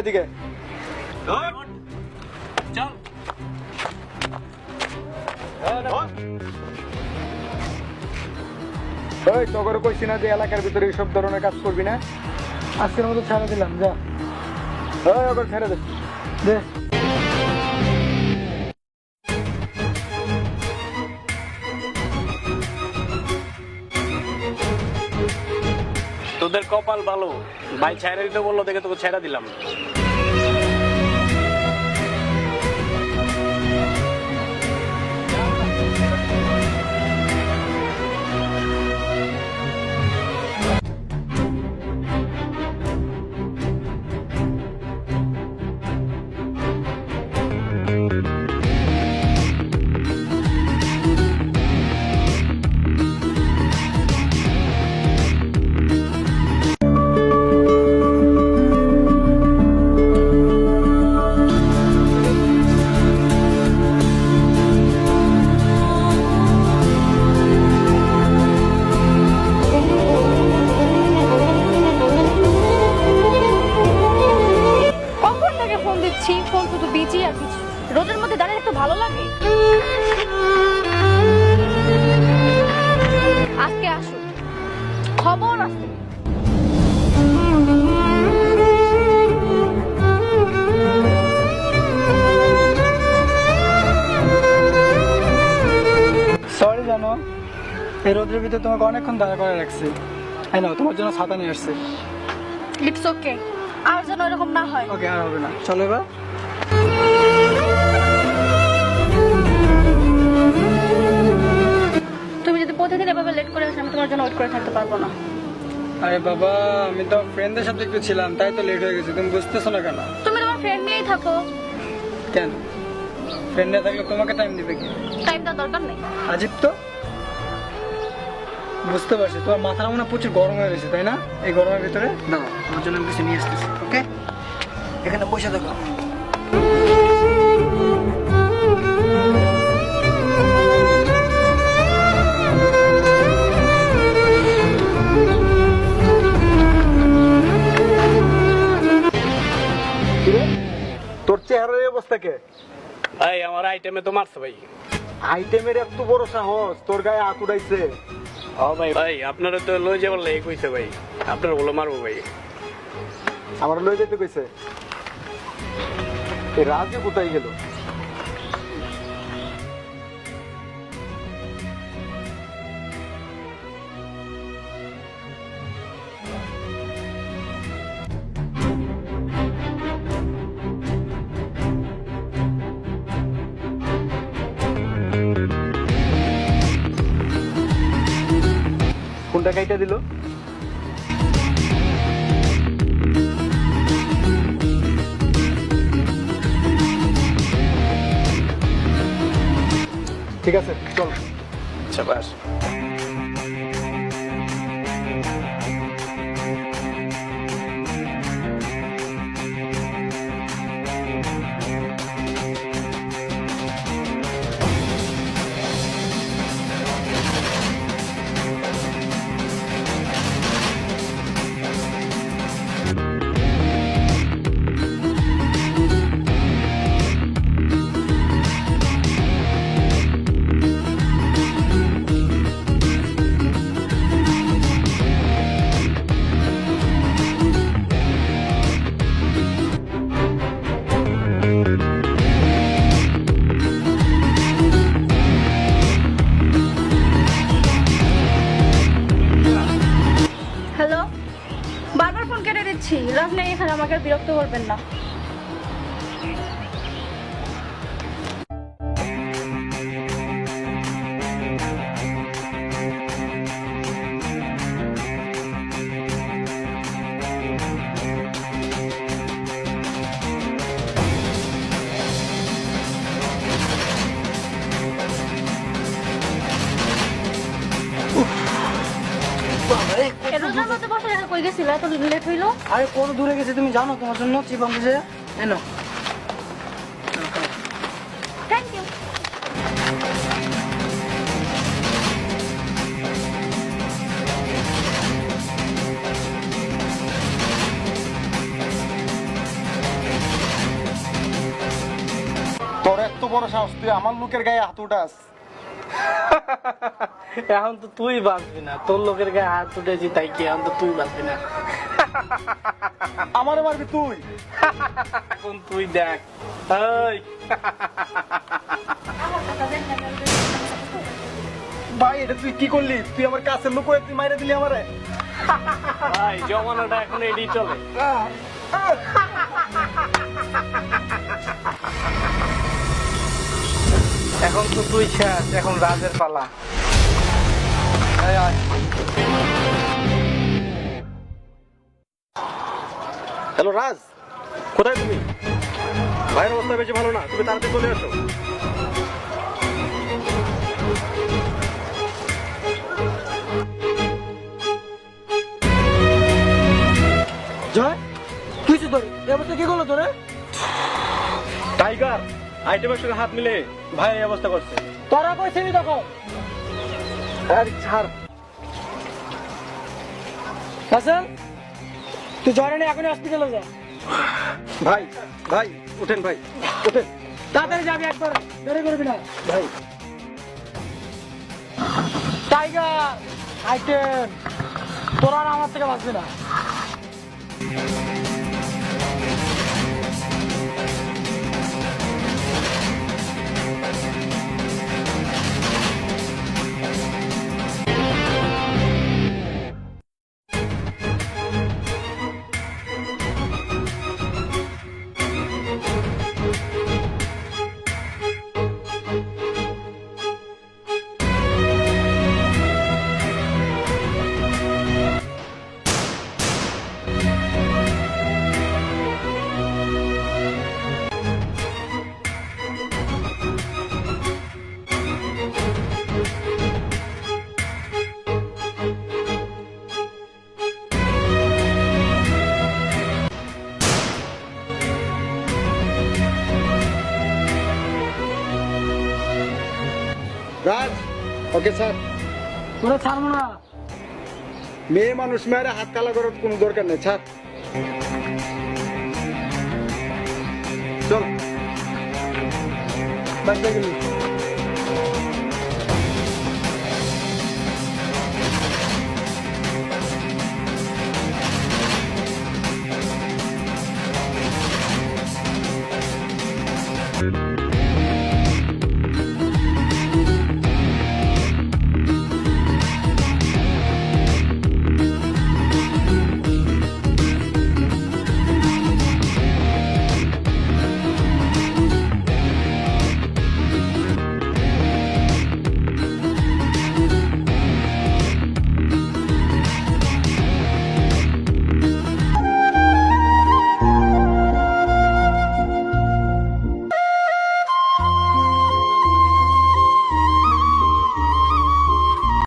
এদিকে। চল। ওই তগর কইছি না যে এলাকার ভিতরে এইসব ধরনের কাজ করবি না? আজকের মতো ছেড়ে দিলাম যা। ওই ছেড়ে দে। দে। তোদের কপাল ভালো। ভাই ছেড়ে দিতে বলল দেখে তোকে ছেড়া দিলাম। এই রোদের ভিতরে তোমাকে অনেকক্ষণ দাঁড়া করে রাখছি। এই নাও তোমার জন্য ছাতা নিয়ে আসছে। ইটস ওকে আর যেন এরকম না হয়। ওকে আর হবে না। চলো এবার। তুমি যদি প্রতিদিন এভাবে লেট করে আসো আমি তোমার জন্য ওয়েট করে থাকতে পারব না। আরে বাবা আমি তো ফ্রেন্ডদের সাথে একটু ছিলাম তাই তো লেট হয়ে গেছে। তুমি বুঝতেছো না কেন? তুমি তোমার ফ্রেন্ড নিয়েই থাকো। কেন? ফ্রেন্ডে থাকলে তোমাকে টাইম দিবে কি? টাইম দেওয়ার দরকার নেই। আজিব তো? বুঝতে পারছি। তোমার মাথাটা মনে প্রচুর গরম হয়ে গেছে তাই না? এই গরমের ভিতরে? তোমার জন্য আমি কিছু নিয়ে আসতেছি ওকে? এখানে বসে থাকো। তোর চেহারার এই অবস্থা কে? আমার আইটেমে তো মারছে ভাই। আইটেমের এত বড় সাহস তোর গায়ে হাত উঠাইছে ভাই। ভাই আপনারা তো লই যাবার লাগে কইছে ভাই। আপনার বলে মারবো ভাই। আমার লই যেতে কইছে। এই রাজু কোথায় গেল? কোনটা কাইটা দিল। ঠিক আছে চল। আচ্ছা ছি লাভ নেই এখানে আমাকে বিরক্ত করবেন না। কই গেছিল? এত লেট হইল? আরে কোন দূরে গেছে তুমি জানো তোমার জন্য? চিপ আনতেছে এনো থ্যাংক ইউ তোর এত বড় সাহস তুই আমার লোকের গায়ে হাত উঠাস। এখন তো তুই বাঁচবি না। তোর লোকের গায়ে হাত উঠেছি তাই কি এখন তো তুই বাঁচবি না? আমারে মারবি তুই? এখন তুই দেখ। ভাই এটা তুই কি করলি? তুই আমার কাছের লোক তুই মাইরে দিলি আমারে? ভাই জমানাটা এখন এডি চলে। এখন তো তুই শেষ এখন রাজের পালা। হ্যালো রাজ। কোথায় তুমি? ভাইয়ের অবস্থা বেশি ভালো না তুমি তাড়াতাড়ি চলে আসো। জয় তুই তো তোর এই অবস্থা কি করল তোরে? টাইগার। আইটেমের সঙ্গে হাত মিলে ভাই এই অবস্থা করছে। তোরা কইছিলি তখন? আরে ছাড়। হাসান তুই জ্বরে নিয়ে এখনই হসপিটালে যা। ভাই ভাই উঠেন ভাই উঠেন। তাড়াতাড়ি যাবি একবার দেরি করবি না। ভাই। টাইগার আইটেম তোরা আমার থেকে বাঁচবি না। ওকে স্যার তোরা ছাড়বো না। মেয়ে মানুষ মেয়েরা হাত কালা করার কোনো দরকার নেই ছাড়। চল। গেলি Thank